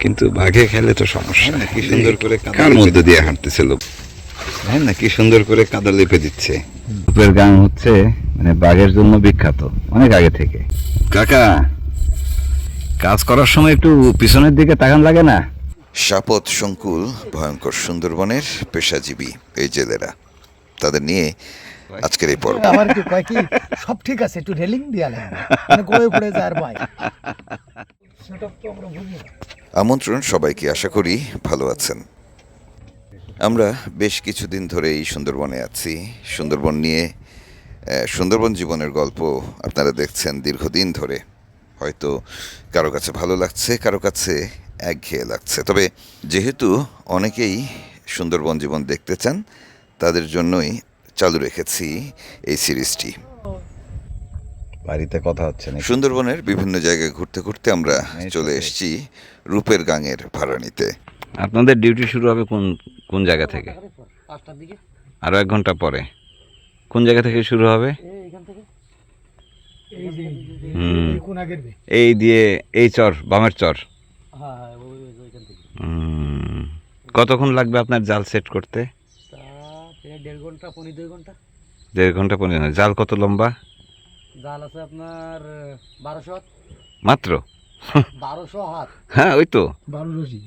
কিন্তু বাঘে খেলে তো সমস্যা হ্যাঁ, কি সুন্দর করে কাদা কার লেপে মধ্যে দিয়ে হাঁটতেছিল হ্যাঁ না কি সুন্দর করে কাদা লেপে দিচ্ছে। রূপের গান হচ্ছে মানে বাঘের জন্য বিখ্যাত অনেক আগে থেকে। কাকা কাজ করার সময় একটু পিছনের দিকে তাকান লাগে না? সাপত সংকুল ভয়ঙ্কর সুন্দরবনের পেশাজীবী এই জেলেরা তাদের নিয়ে আজকের এই পর্ব। আমার কি কয় কি? সব ঠিক আছে একটু রেলিং দিয়া লাগবে মানে গড়ে পড়ে যায় আর ভাই। সেটা তো আমরা বুঝি না। আমন্ত্রণ সবাইকে, আশা করি ভালো আছেন। আমরা বেশ কিছুদিন ধরে এই সুন্দরবনে আছি। সুন্দরবন নিয়ে সুন্দরবন জীবনের গল্প আপনারা দেখছেন দীর্ঘদিন ধরে। হয়তো কারও কাছে ভালো লাগছে, কারও কাছে একঘেয়ে লাগছে। তবে যেহেতু অনেকেই সুন্দরবন জীবন দেখতে চান, তাদের জন্যই চালু রেখেছি এই সিরিজটি। বাড়িতে কথা হচ্ছে না সুন্দরবনের বিভিন্ন জায়গায় ঘুরতে ঘুরতে আমরা চলে এসেছি রূপের গাঙের ভাড়া নিতে আপনাদের ডিউটি শুরু হবে কোন কোন জায়গা থেকে? পাঁচটার দিকে আরও এক ঘণ্টা পরে। কোন জায়গা থেকে শুরু হবে? এই দিয়ে এই চর বামের চর। ওই ওই- ওইখান থেকে হুম। কতক্ষণ লাগবে আপনার জাল সেট করতে? দেড় ঘণ্টা পনেরো ঘণ্টা। দেড় ঘণ্টা পনেরো জাল কত লম্বা? জাল আছে আপনার বারোশো মাত্র? বারোশো হাত। হ্যাঁ ওই তো। বারো রশি।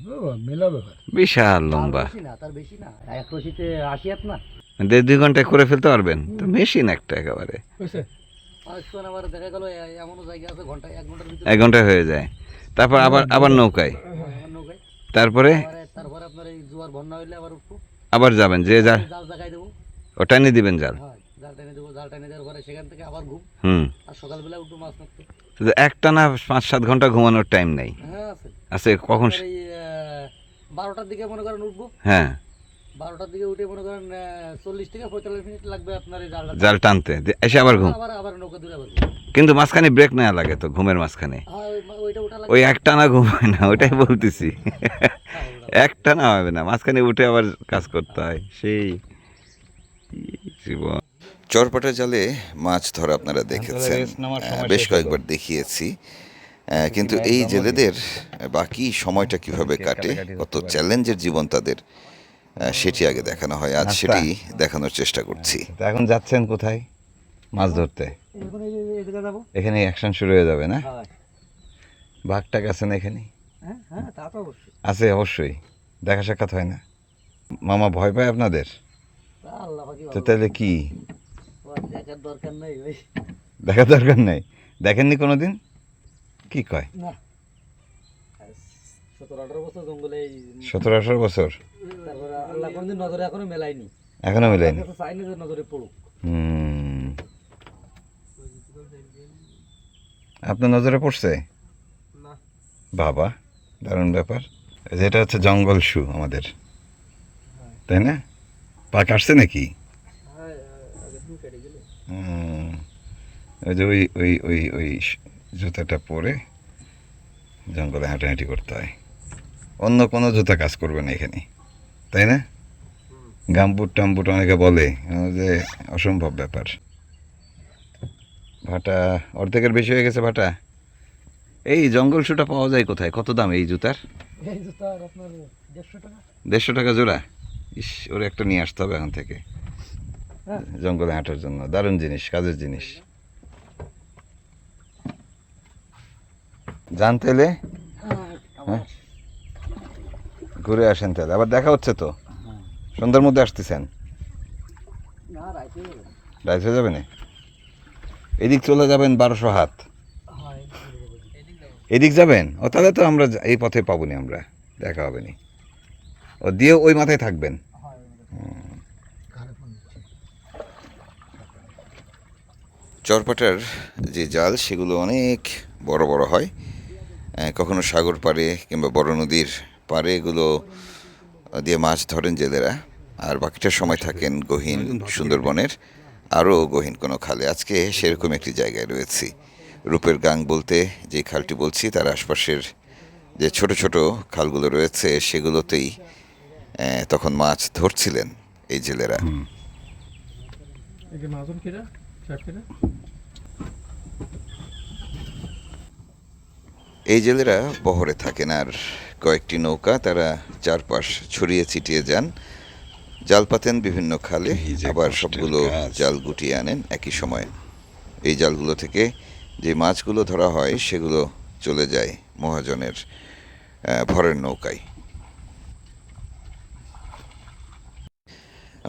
মেলা ব্যাপার। বিশাল লম্বা। না তার বেশি না। এক রশিতে হাত না? দেড় দুই ঘন্টায় করে ফেলতে পারবেন। তো মেশিন একটা একেবারে। অনেক আবার দেখা গেল এমনও জায়গা আছে ঘন্টায় এক ঘণ্টার ভিতরে। এক ঘন্টায় হয়ে যায়। তারপর আবার আবার নৌকায়। তারপরে? তারপরে তারপরে আপনার এই জোয়ার বন্যা হইলে আবার আবার যাবেন যে যা ওটা নিয়ে দিবেন জাল। হ্যাঁ। জাল টেনে দেবো জাল টেনে দেওয়ার পরে সেখান থেকে আবার ঘুম। হুম। আর সকালবেলা উঠবো মাছ মারতে। একটা না পাঁচ সাত ঘণ্টা ঘুমানোর টাইম নেই। হ্যাঁ আছে। আছে কখন এই বারোটার দিকে মনে করেন উঠবো। হ্যাঁ। বারোটার দিকে উঠে মনে করেন চল্লিশ থেকে পঁয়তাল্লিশ মিনিট লাগবে আপনার এই জাল টানতে। এসে আবার ঘুম। আবার আবার নৌকা দূরে আবার কিন্তু মাঝখানে ব্রেক নেওয়া লাগে তো ঘুমের মাঝখানে। হ্যাঁ ওই- ওইটা ওঠা একটা না ঘুম হয় না ওটাই বলতেছি। হ্যাঁ, ওটা। একটা না হবে না মাঝখানে উঠে আবার কাজ করতে হয়। সেই জীবন। চরপাটা জালে মাছ ধরা আপনারা দেখেছেন। বেশ কয়েকবার দেখিয়েছি। আহ, কিন্তু এই জেলেদের বাকি সময়টা কীভাবে কাটে কত চ্যালেঞ্জের জীবন তাদের সেটি আগে দেখানো হয়। আজ। সেটি দেখানোর চেষ্টা করছি। এখন যাচ্ছেন কোথায় মাছ ধরতে? এখন এই যে এদিকে যাব। এখানে অ্যাকশন শুরু হয়ে যাবে না? হ্যাঁ বাঘটাক আছে না এখানে হ্যাঁ হ্যাঁ তা তো অবশ্যই। আছে অবশ্যই। দেখা সাক্ষাৎ হয় না। মামা ভয় পায় আপনাদের? তাহলে কি? দেখার দরকার নেই ওই দেখার দরকার নেই? দেখেননি কোনো দিন কি কয়? না। সতেরো আঠারো বছর এখনও মেলায়নি। এখনও নজরে পড়ুক। হুম। আপনার নজরে পড়ছে? না। বাবা দারুণ ব্যাপার। যেটা হচ্ছে জঙ্গল শু আমাদের। তাই না? পা কাটছে নাকি হ্যাঁ আগে দু কেটে গেলে হুম। ওই যে ওই ওই ওই ওই জুতাটা পরে জঙ্গলে হাঁটাহাঁটি করতে হয়। অন্য কোনো জুতা কাজ করবে না এখানে তাই না? গামবুট টামবুট অনেকে বলে যে অসম্ভব ব্যাপার। ভাটা অর্ধেকের বেশি হয়ে গেছে ভাটা। এই জঙ্গল শুটা পাওয়া যায় কোথায়? কত দাম এই জুতার? দেড়শো টাকা জোড়া? ইস ওর একটা নিয়ে আসতে হবে এখন থেকে। জঙ্গলে হাঁটার জন্য। দারুণ জিনিস কাজের জিনিস। যান তাহলে হ্যাঁ ঘুরে আসেন তাহলে আবার দেখা হচ্ছে তো? সন্ধ্যার মধ্যে আসতেছেন? না রাইতে হয়ে যাবে না। এদিক চলে যাবেন বারোশো হাত। হ্যাঁ এদিক যাবেন? ও তাহলে তো আমরা এই পথে পাবো নি আমরা। দেখা হবে নি। ও দিয়ে ওই মাথায় থাকবেন? হ্যাঁ ঘরে ফোন দিচ্ছি চরপাটার যে জাল সেগুলো অনেক বড় বড় হয়। কখনো সাগর পাড়ে কিংবা বড় নদীর পাড়ে এগুলো দিয়ে মাছ ধরেন জেলেরা। আর বাকিটা সময় থাকেন গহীন সুন্দরবনের আরও গহীন কোনো খালে। আজকে সেরকম একটি জায়গায় রয়েছি। রূপের গাং বলতে যে খালটি বলছি তার আশপাশের যে ছোট ছোট খালগুলো রয়েছে সেগুলোতেই তখন মাছ ধরছিলেন এই জেলেরা। এই জেলেরা বহরে থাকেন আর কয়েকটি নৌকা তারা চারপাশ ছড়িয়ে ছিটিয়ে যান। জাল পাতেন বিভিন্ন খালে আবার সবগুলো জাল গুটিয়ে আনেন একই সময়ে। এই জালগুলো থেকে যে মাছগুলো ধরা হয় সেগুলো চলে যায় মহাজনের আহ, ভরের নৌকায়।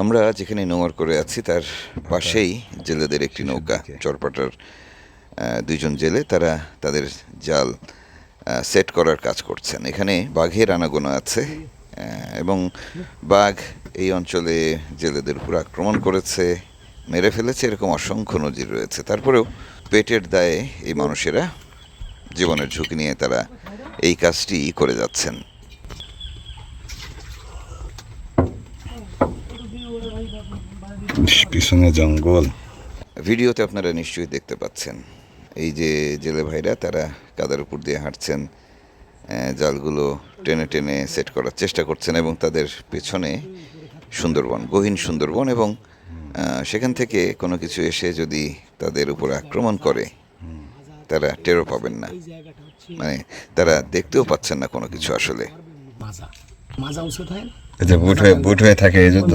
আমরা যেখানে নোঙর করে আছি তার পাশেই জেলেদের একটি নৌকা চরপাটার দুইজন জেলে তারা তাদের জাল সেট করার কাজ করছেন। এখানে বাঘের আনাগোনা আছে এবং বাঘ এই অঞ্চলে জেলেদের উপর আক্রমণ করেছে মেরে ফেলেছে এরকম অসংখ্য নজির রয়েছে। তারপরেও পেটের দায়ে এই মানুষেরা জীবনের ঝুঁকি নিয়ে তারা এই কাজটি করে যাচ্ছেন ইস, পিছনে জঙ্গল। ভিডিওতে আপনারা নিশ্চয়ই দেখতে পাচ্ছেন। এই যে জেলে ভাইরা তারা কাদার উপর দিয়ে হাঁটছেন জালগুলো টেনে টেনে সেট করার চেষ্টা করছেন এবং তাদের পেছনে সুন্দরবন গহীন সুন্দরবন এবং সেখান থেকে কোনো কিছু এসে যদি তাদের উপর আক্রমণ করে তারা টেরও পাবেন না। মানে তারা দেখতেও পাচ্ছেন না কোনো কিছু আসলে। মাজা। মাজা উঁচু থাকে না বুট হয়ে বুট হয়ে থাকে এই জন্য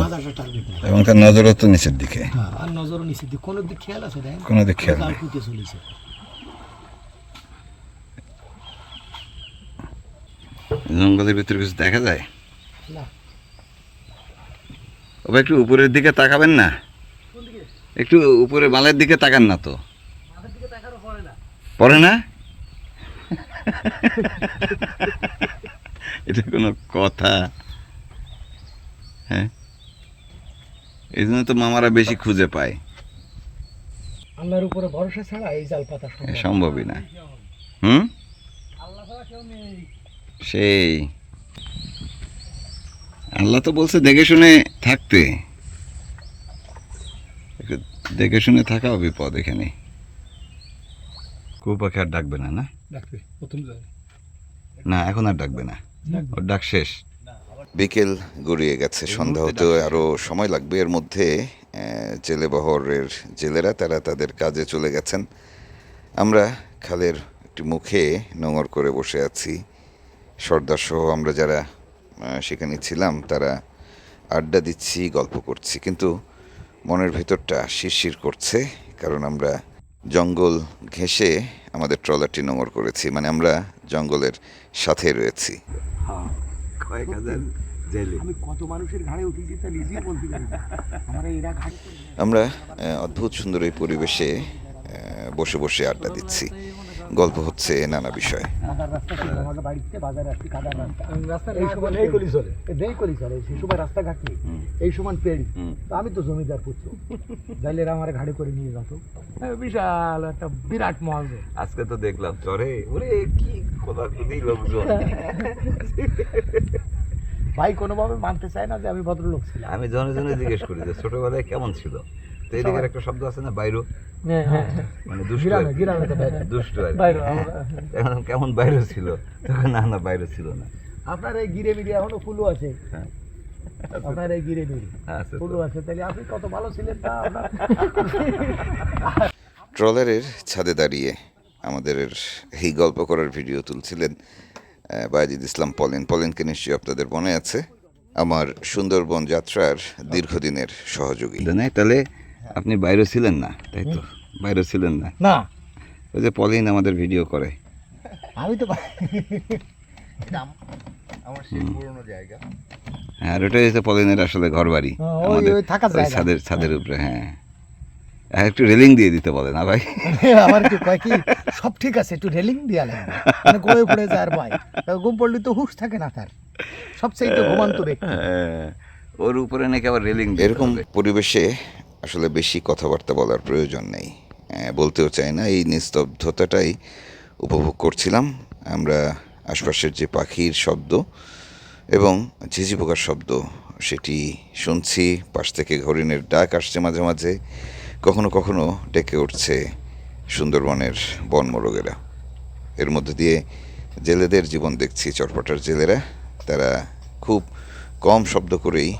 এবং তার নজরও তো নিচের দিকে। হ্যাঁ আর নজরও নিচে দিক। কোনো দিক খেয়াল আছে দেখেন কোনো দিক খেয়াল নেই। চলেছে। জঙ্গলের ভিতরে কিছু দেখা যায়? না। ও একটু উপরের দিকে তাকাবেন না। একটু উপরে মালের দিকে তাকান না তো। পড়ে না? এটা কোনো কথা। হ্যাঁ? এই জন্য তো মামারা বেশি খুঁজে পায়। আল্লাহর উপরে ভরসা ছাড়া এই জাল পাতা। সম্ভবই না। হুম? সেই। আল্লাহ তো বলছে দেখে শুনে থাকতে। দেখে শুনে থাকাও বিপদ এখানে। কু পাখি আর ডাকবে না না? ডাকবে। প্রথম না এখন আর ডাকবে না। ওর ডাক শেষ। বিকেল গড়িয়ে গেছে সন্ধ্যা হতে আরও সময় লাগবে। এর মধ্যে জেলেবহরের জেলেরা তারা তাদের কাজে চলে গেছেন। আমরা খালের একটি মুখে নোঙর করে বসে আছি। সর্দার সহ আমরা যারা সেখানে ছিলাম তারা আড্ডা দিচ্ছি গল্প করছি। কিন্তু মনের ভেতরটা শিরশির করছে কারণ আমরা জঙ্গল ঘেঁষে আমাদের ট্রলারটি নোংর করেছি। মানে আমরা জঙ্গলের সাথে রয়েছি। কয়েক হাজার জেলে। আমি কত মানুষের ঘাড়ে উঠেছি তা নিজেই বলতে পারি আমরা এরা আমরা অদ্ভুত সুন্দর এই পরিবেশে আহ, বসে বসে আড্ডা দিচ্ছি। গল্প হচ্ছে নানা বিষয়। কাদার রাস্তা ছিল আমাদের বাড়িতে বাজারে আসছি কাদার রাস্তা এই সময় পেড়ি আমি তো জমিদার পুত্র। আমার ঘাড়ে করে নিয়ে যেত। হ্যাঁ, বিশাল একটা বিরাট মহল আজকে তো দেখলাম চরে। ওরে কি খোদাখুদি লোকজন। ভাই কোনোভাবে মানতে চায় না যে আমি ভদ্রলোক ছিলাম। আমি জনে জনে জিজ্ঞেস করি যে ছোটবেলায় কেমন ছিল? তো এদিকের একটা শব্দ আছে না বাইরো? মানে দুষ্ট দুষ্ট কি। বাইরে আমরা- এখন কেমন বাইরে ছিল? তখন না না বাইরে ছিল না। আপনার এই গিরে মিরে এখনও ফুলও আছে? হ্যাঁ। আপনার এই গিরে মিরে আছে ফুলও আছে তাহলে আপনি কত ভালো ছিলেন তা আপনার ট্রলারের ছাদে দাঁড়িয়ে আমাদের এই গল্প করার ভিডিও তুলছিলেন বায়েজিদ ইসলাম পলেন। পলেনকে নিশ্চয়ই আপনাদের মনে আছে আমার সুন্দরবন যাত্রার দীর্ঘদিনের সহযোগী। তাহলে আপনি বাইরে ছিলেন না তাই তো? বাইরে ছিলেন না? না। ওই যে পলিন আমাদের ভিডিও করে। আমি তো হ্যাঁ আর ওটাই হচ্ছে পলিনের আসলে ঘর বাড়ি হ্যাঁ, আমাদের জায়গা। ছাদের ছাদের উপরে হ্যাঁ। একটু রেলিং দিয়ে দিতে বলে না ভাই? আমার কি কয় কি? সব ঠিক আছে একটু রেলিং দিয়া লাগবে মানে পড়ে যাওয়ার ভয় তা ঘুম পড়লে তো হুশ থাকে না তার। সবচেয়ে তো ঘুমান্ত ব্যক্তি। হ্যাঁ, ওর উপরে নাকি আবার রেলিং এরকম পরিবেশে আসলে বেশি কথাবার্তা বলার প্রয়োজন নেই। বলতেও চাই না, এই নিস্তব্ধতাটাই উপভোগ করছিলাম। আমরা আশপাশের যে পাখির শব্দ এবং ঝিঝি পোকার শব্দ, সেটি শুনছি। পাশ থেকে হরিণের ডাক আসছে মাঝে মাঝে। কখনো কখনো ডেকে উঠছে সুন্দরবনের বনমোরগেরা। এর মধ্যে দিয়ে জেলেদের জীবন দেখছি চরপাটার জেলেরা। তারা খুব কম শব্দ করেই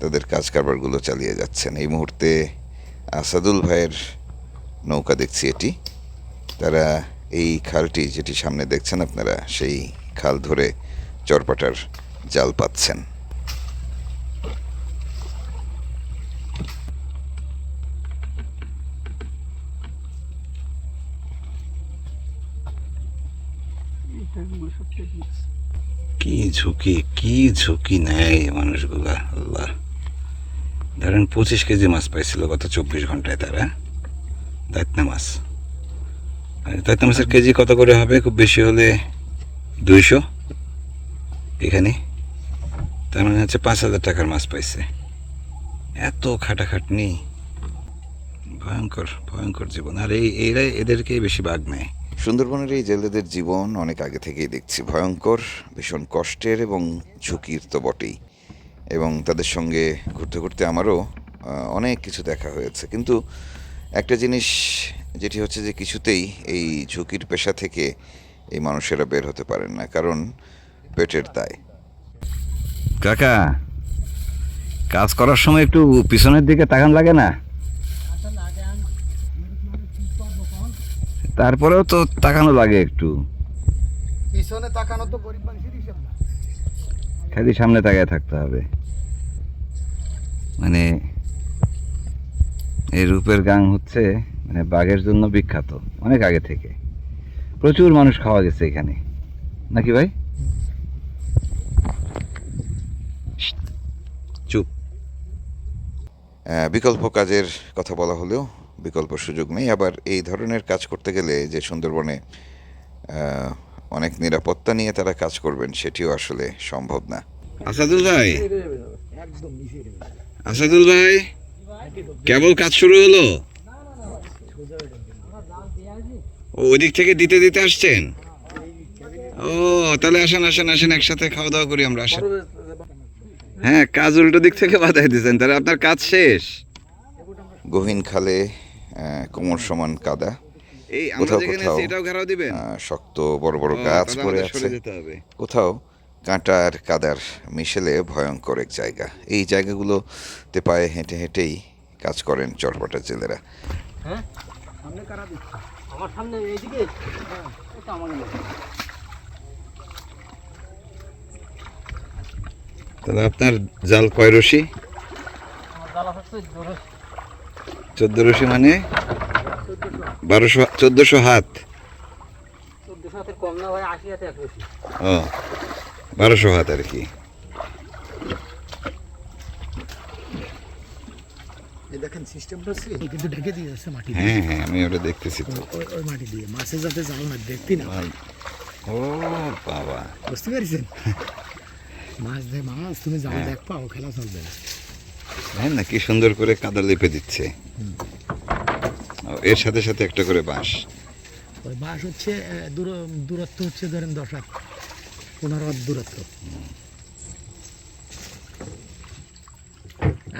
তাদের কাজ কারবারগুলো চালিয়ে যাচ্ছেন। এই মুহূর্তে আসাদুল ভাইয়ের নৌকা দেখছি এটি। তারা এই খালটি যেটি সামনে দেখছেন আপনারা, সেই খাল ধরে চরপাটার জাল পাচ্ছেন। কি ঝুঁকি কি ঝুঁকি নেয় মানুষগুলা? আল্লাহ। ধরেন পঁচিশ কেজি মাছ পাইছিল গত চব্বিশ ঘন্টায় তারা। দায়িত্না মাছ। আর মাছের কেজি কত করে হবে? খুব বেশি হলে দুইশো। এখানে। তার মানে হচ্ছে পাঁচ হাজার টাকার মাছ পাইছে। এত খাটাখাটনি। ভয়ঙ্কর ভয়ঙ্কর জীবন। আর এই এরাই এদেরকেই বেশি বাঘ নেয়। সুন্দরবনের এই জেলেদের জীবন অনেক আগে থেকেই দেখছি। ভয়ঙ্কর, ভীষণ কষ্টের এবং ঝুঁকির তো বটেই। এবং তাদের সঙ্গে ঘুরতে ঘুরতে আমারও অনেক কিছু দেখা হয়েছে। কিন্তু একটা জিনিস যেটি হচ্ছে যে কিছুতেই এই ঝুঁকির পেশা থেকে এই মানুষেরা বের হতে পারেন না কারণ পেটের দায়। কাকা কাজ করার সময় একটু পিছনের দিকে তাকান লাগে না? তারপরেও তো তাকানো লাগে একটু। পিছনে তাকানো তো গরিব মানুষের হিসেব না খালি সামনে তাকায় থাকতে হবে। মানে এই রূপের গাং হচ্ছে মানে বাঘের জন্য বিখ্যাত অনেক আগে থেকে। প্রচুর মানুষ খাওয়া গেছে এখানে। নাকি ভাই? চুপ। বিকল্প কাজের কথা বলা হলেও বিকল্প সুযোগ নেই। আবার এই ধরনের কাজ করতে গেলে যে সুন্দরবনে আহ, অনেক নিরাপত্তা নিয়ে তারা কাজ করবেন সেটিও আসলে সম্ভব না। আসাদুল ভাই। একদম আসাদুল ভাই কেবল কাজ শুরু হলো? ও ওদিক থেকে দিতে দিতে আসছেন? ও তাহলে আসেন আসেন আসেন একসাথে খাওয়া দাওয়া করি আমরা আসেন। হ্যাঁ কাজ উল্টো দিক থেকে বাধাই দিয়েছেন তাহলে আপনার কাজ শেষ? গহীন খালে কোমর সমান কাদা। কোথাও কোথাও, শক্ত বড় বড় গাছ পড়ে আছে। কোথাও কাঁটা আর কাদার মিশেলে ভয়ঙ্কর এক জায়গা। এই জায়গাগুলোতে পায়ে হেঁটে হেঁটেই কাজ করেন চরপাটা জেলেরা। সামনে কারা আমার সামনে এইদিকে? হ্যাঁ এটা তাহলে আপনার জাল কয় রশি? চোদ্দ রশি। মানে? বারোশো চোদ্দশো হাত। ও। বারোশো হাত আর কি। দেখেন সিস্টেমটা কিন্তু ঢেকে দিয়ে যাচ্ছে মাটি হ্যাঁ হ্যাঁ আমি ওটা দেখতেছি তো। ওই ওই মাটি দিয়ে। মাছে যাতে জাল না দেখতি না। ও বাবা। বুঝতে পেরেছেন? মাছ দে মাছ তুমি জাল দেখ পাও খেলা চলবে না। হ্যাঁ না কি সুন্দর করে কাদা লেপে দিচ্ছে। এর সাথে সাথে একটা করে বাঁশ। ওই বাস হচ্ছে দূরত্ব হচ্ছে ধরেন দশ হাত। পনেরো দূরত্ব।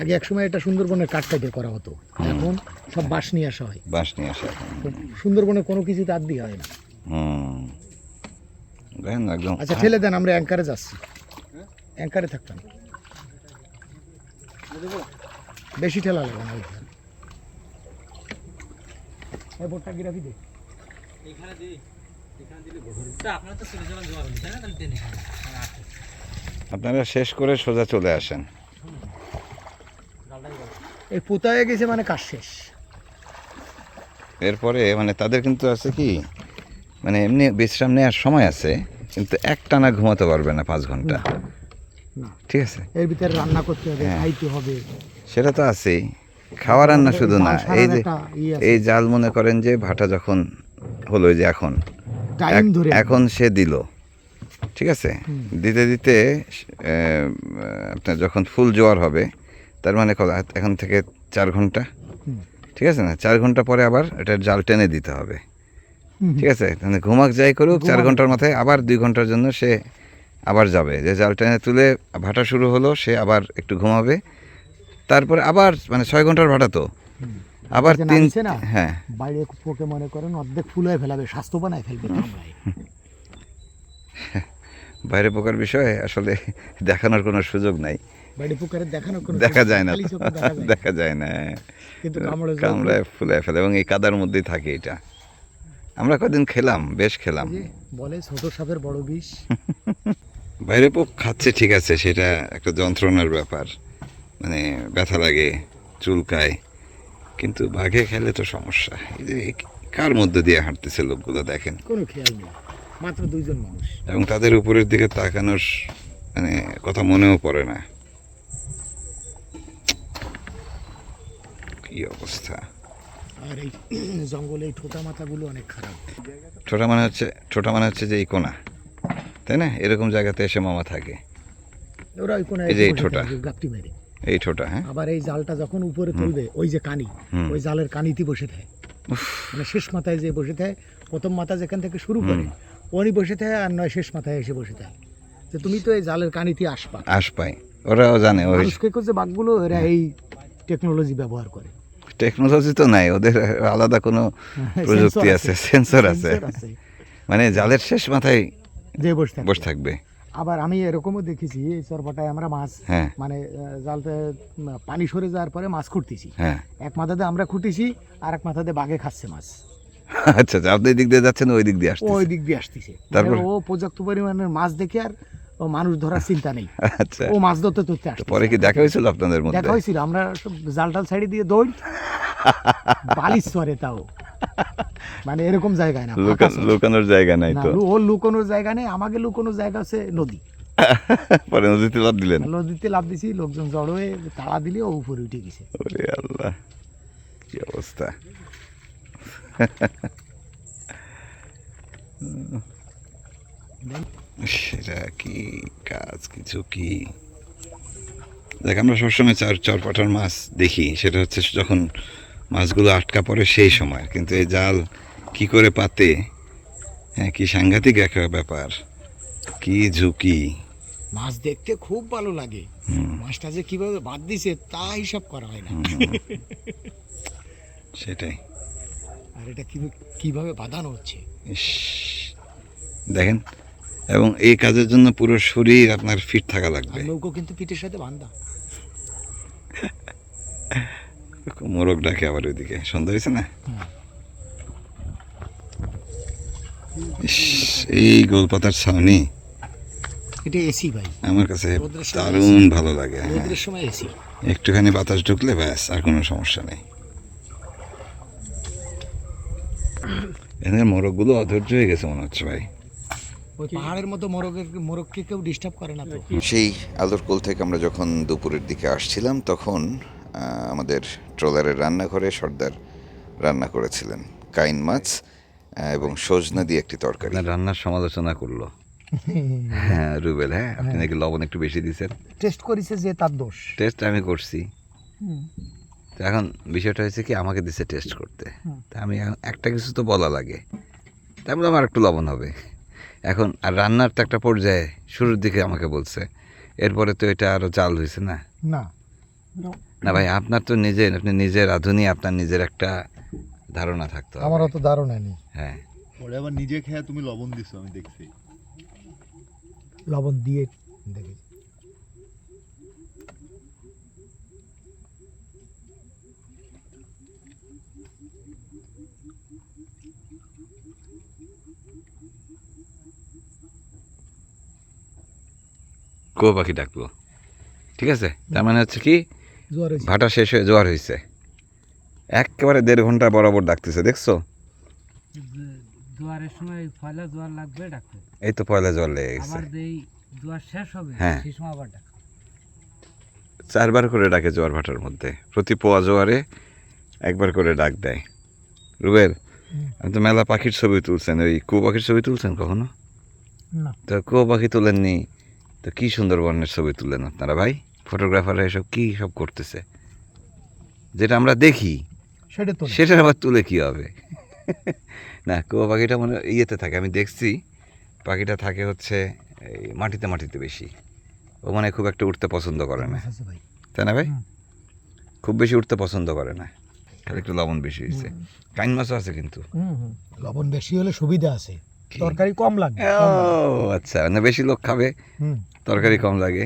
আগে এক সময় এটা সুন্দরবনের কাঠ কাটে করা হতো। এখন সব বাঁশ নিয়ে আসা হয়। বাঁশ নিয়ে আসা সুন্দরবনে কোনো কিছু তার দিয়ে হয় না। হুম। দেখেন না, একদম। আচ্ছা ঠেলে দেন আমরা অ্যাঙ্কারে যাচ্ছি। অ্যাঙ্কারে থাকতাম। বেশি ঠেলা লাগে না ওইখানে। এই বোটটা গিরাফি দে। আপনারা শেষ করে সোজা চলে আসেন। এই পোতায় গেছে মানে কাজ শেষ। এরপরে মানে তাদের কিন্তু আছে কি মানে এমনি বিশ্রাম নেওয়ার সময় আছে কিন্তু একটানা ঘুমাতে পারবে না পাঁচ ঘণ্টা। ঠিক আছে? এর ভিতরে রান্না করতে হবে হ্যাঁ। খাইতে হবে। সেটা তো আছেই। খাওয়া রান্না শুধু না এই যে। এই জাল মনে করেন যে ভাটা যখন হলো যে এখন। টাইম ধরে এখন সে দিল। ঠিক আছে? দিতে দিতে আপনার যখন ফুল জোয়ার হবে তার মানে এখন থেকে চার ঘণ্টা। ঠিক আছে না? চার ঘণ্টা পরে আবার এটা জাল টেনে দিতে হবে। ঠিক আছে? মানে ঘুমাক যাই করুক চার ঘণ্টার মাথায় আবার দুই ঘণ্টার জন্য সে আবার যাবে। যে জাল টেনে তুলে ভাটা শুরু হলো সে আবার একটু ঘুমাবে। তারপরে আবার মানে ছয় ঘণ্টার ভাটা তো। আবার তিন না? হ্যাঁ বাইরে পোকে মনে করেন অর্ধেক ফুল হয়ে ফেলাবে স্বাস্থ্য বানায় ফেলবে কামড়ায়। বাইরে পোকার বিষয়ে আসলে দেখানোর কোনো সুযোগ নাই বাইরে পোকারে দেখানো কোনো দেখা যায় না দেখা যায় না। কিন্তু। কামড়ায় ফুলে ফেলে এবং এই কাদার মধ্যেই থাকে এটা আমরা কদিন খেলাম বেশ খেলাম বলে ছোট সাপের বড় বিষ বাইরে পোক খাচ্ছে ঠিক আছে সেটা একটা যন্ত্রণার ব্যাপার মানে ব্যথা লাগে চুলকায় কিন্তু বাঘে খেলে তো সমস্যা। এই যে কার মধ্যে দিয়ে হাঁটতেছে লোকগুলো দেখেন? কোনো খেয়াল নেই। মাত্র দুইজন মানুষ। এবং তাদের উপরের দিকে তাকানোর মানে কথা মনেও পড়ে না। কি অবস্থা? আর এই জঙ্গলে এই ঠোঁটা মাথাগুলো অনেক খারাপ। ছোটা মানে হচ্ছে ছোটা মানে হচ্ছে যে এই কোনা। তাই না? এরকম জায়গাতে এসে মামা থাকে। ওরা কোনো এই যে এই ঠোঁটা। গাপটি মেরে। এই ছোটা হ্যাঁ? আবার এই জালটা যখন উপরে তুলবে ওই যে কানি ওই জালের কানিতে বসে থাকে। মানে শেষ মাথায় যে বসে থাকে প্রথম মাথা যেখান থেকে শুরু করে উনি বসে থাকে আর নয় শেষ মাথায় এসে বসে থাকে। যে তুমি তো এই জালের কানিতে আসবা। আশ পাই ওরাও জানে ওই যে বাঘগুলো এরা এই টেকনোলজি ব্যবহার করে। টেকনোলজি তো নাই ওদের আলাদা কোনো প্রযুক্তি আছে সেন্সর আছে। মানে জালের শেষ মাথায় যে বসে থাকে বসে থাকবে। আবার আমি এরকমও দেখেছি এই চরপাটায় আমরা মাছ হ্যাঁ। মানে জালতে পানি সরে যাওয়ার পরে মাছ খুঁড়তেছি। হ্যাঁ। এক মাথাতে আমরা খুঁটিছি আর এক মাথাতে বাঘে খাচ্ছে মাছ। আচ্ছা আচ্ছা, আপনি দিক দিয়ে যাচ্ছেন ওই দিক দিয়ে আসছে ওই দিক দিয়ে আসতেছে। তারপর? ও পর্যাপ্ত পরিমাণের মাছ দেখে আর ও মানুষ ধরার চিন্তা নেই। আচ্ছা। ও মাছ ধরতে ধরতে তো আসছে পরে কি দেখা হয়েছিল আপনাদের মধ্যে? দেখা হয়েছিল আমরা সব জাল টাল সাইডে দিয়ে দৌড়। বালিশ সরে তাও। মানে এরকম জায়গায় না। লুকানোর জায়গা নাই তো? ওর লুকোনোর জায়গা নেই আমাকে লুকোনোর জায়গা হচ্ছে নদী। পরে নদীতে লাভ দিলেন? নদীতে লাভ দিছি লোকজন জড়ো হয়ে তাড়া দিলে ও উপরে উঠে গেছে। ওরে আল্লাহ কি অবস্থা? সেটা কি কাজ কিছু কি? দেখ আমরা সবসময় চার চরপাটার মাছ দেখি সেটা হচ্ছে যখন মাছগুলো আটকা পড়ে সেই সময়। কিন্তু এই জাল কি করে পাতে? হ্যাঁ কি সাংঘাতিক একটা ব্যাপার। কি ঝুঁকি। মাছ দেখতে খুব ভালো লাগে। মাছটা যে কীভাবে বাদ দিছে তা হিসাব করা হয় না। সেটাই। আর এটা কীভাবে কীভাবে বাঁধানো হচ্ছে? দেখেন এবং এই কাজের জন্য পুরো শরীর আপনার ফিট থাকা লাগবে। নৌকো কিন্তু পিঠের সাথে বান্ধা মোরগ ডাকে আবার ওইদিকে। সন্ধ্যা হয়েছে না? এই গোলপাতার ছাউনি। এটা এসি ভাই। আমার কাছে দারুণ ভালো লাগে হ্যাঁ। সময় এসি। একটুখানি বাতাস ঢুকলে ব্যাস আর কোনো সমস্যা নেই। এখানে মোরগগুলো অধৈর্য হয়ে গেছে মনে হচ্ছে ভাই। ওই পাহাড়ের মতো মোরগের মোরগকে কেউ ডিস্টার্ব করে না তো। সেই আলোর কোল থেকে আমরা যখন দুপুরের দিকে আসছিলাম তখন আমাদের ট্রলারের রান্নাঘরে সর্দার রান্না করেছিলেন। কাইন মাছ এবং সজনা দিয়ে একটি তরকারি। রান্নার সমালোচনা করল। হ্যাঁ রুবেল হ্যাঁ আপনি নাকি লবণ একটু বেশি দিয়েছেন? টেস্ট করেছে যে তার দোষ। টেস্ট আমি করছি। তো এখন বিষয়টা হয়েছে কি আমাকে দিছে টেস্ট করতে। তা আমি একটা কিছু তো বলা লাগে। তাই বললাম আর একটু লবণ হবে। এখন আর রান্নার তো একটা পর্যায়ে শুরুর দিকে আমাকে বলছে। এরপরে তো এটা আরও চাল হয়েছে না? না। না ভাই আপনার তো নিজের আপনি নিজের রাঁধুনি আপনার নিজের একটা ধারণা থাকতো আমার অত ধারণা নেই। হ্যাঁ। ওরে আবার নিজে খেয়ে তুমি লবণ দিছো আমি দেখছি। লবণ দিয়ে দেখি। কো পাখি ডাকলো ঠিক আছে? তার মানে হচ্ছে কি ভাটা শেষ হয়ে জোয়ার হয়েছে। একেবারে দেড় ঘণ্টা বরাবর ডাকতেছে দেখছ? জোয়ারের সময় পয়লা জোয়ার লাগবে ডাকতে এই তো পয়লা জল লেগে গেছে। আবার যেই জোয়ার শেষ হবে হ্যাঁ। সেই সময় আবার ডাক। চারবার করে ডাকে জোয়ার ভাটার মধ্যে। প্রতি পোয়া জোয়ারে একবার করে ডাক দেয়। রুবেল আপনি তো মেলা পাখির ছবি তুলছেন। ওই কুয়ো পাখির ছবি তুলছেন কখনো? তো কুয়ো পাখি তুলেননি। তো কি সুন্দরবনের ছবি তুললেন আপনারা ভাই? ফটোগ্রাফাররা এসব কি সব করতেছে? যেটা আমরা দেখি সেটা তো সেটার আবার তুলে কি হবে? না কুয়ো পাখিটা মানে ইয়েতে থাকে আমি দেখছি পাখিটা থাকে হচ্ছে এই মাটিতে মাটিতে বেশি। ও মানে খুব একটা উঠতে পছন্দ করে না। তাই না ভাই? খুব বেশি উঠতে পছন্দ করে না। খালি একটু লবণ বেশি হয়েছে। কাইন মাছও আছে কিন্তু। লবণ বেশি হলে সুবিধা আছে। তরকারি কম লাগে ও আচ্ছা। মানে বেশি লোক খাবে তরকারি কম লাগে।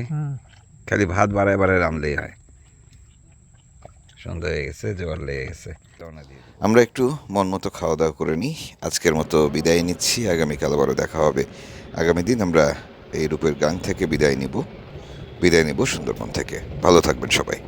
খালি ভাত বাড়ায় বাড়ায় রামলেই হয়। সন্ধ্যা হয়ে গেছে, জোয়ার লেগে গেছে। আমরা একটু মন মতো খাওয়া দাওয়া করে নিই। আজকের মতো বিদায় নিচ্ছি। আগামীকাল আবারও দেখা হবে। আগামী দিন আমরা এই রূপের গান থেকে বিদায় নিব। বিদায় নিব সুন্দরবন থেকে। ভালো থাকবেন সবাই।